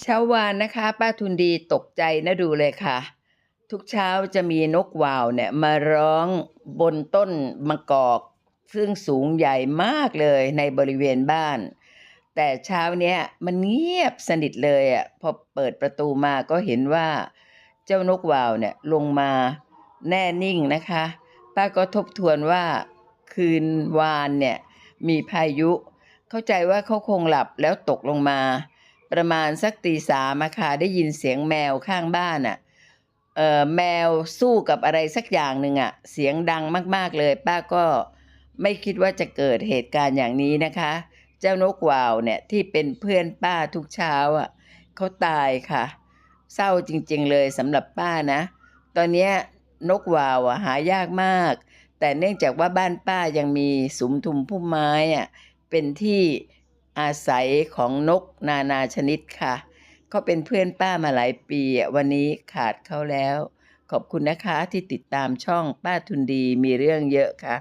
เช้าวานนะคะ ป้าทุนดีตกใจนะดูเลยค่ะ ทุกเช้าจะมีนกวาวเนี่ยมาร้องบนต้นมะกอก ซึ่งสูงใหญ่มากเลยในบริเวณบ้าน แต่เช้าเนี้ยมันเงียบสนิทเลยอะพอเปิดประตูมาก็เห็นว่า เจ้านกวาวเนี่ยลงมาแน่นิ่งนะคะ ป้าก็ทบทวนว่าคืนวานเนี่ยมีพายุ เข้าใจว่าเขาคงหลับแล้วตกลงมา ประมาณสักตีสามอะค่ะได้ยินเสียงแมวข้างบ้านอะเอ่อแมวสู้กับอะไรสักอย่างหนึ่งอะเสียงดังมากๆเลย ป้าก็ไม่คิดว่าจะเกิดเหตุการณ์อย่างนี้นะคะ เจ้านกวาวเนี่ยที่เป็นเพื่อนป้าทุกเช้าอะเขาตายค่ะ เศร้าจริงๆเลยสำหรับป้านะ ตอนนี้นกวาวอะหายากมาก แต่เนื่องจากว่าบ้านป้ายังมีสุมทุมพุ่มไม้อะเป็นที่ อาศัยของนกนานาชนิดค่ะเขาเป็นเพื่อนป้ามาหลายปี วันนี้ขาดเขาแล้ว ขอบคุณนะคะที่ติดตามช่องป้าทุนดีมีเรื่องเยอะค่ะ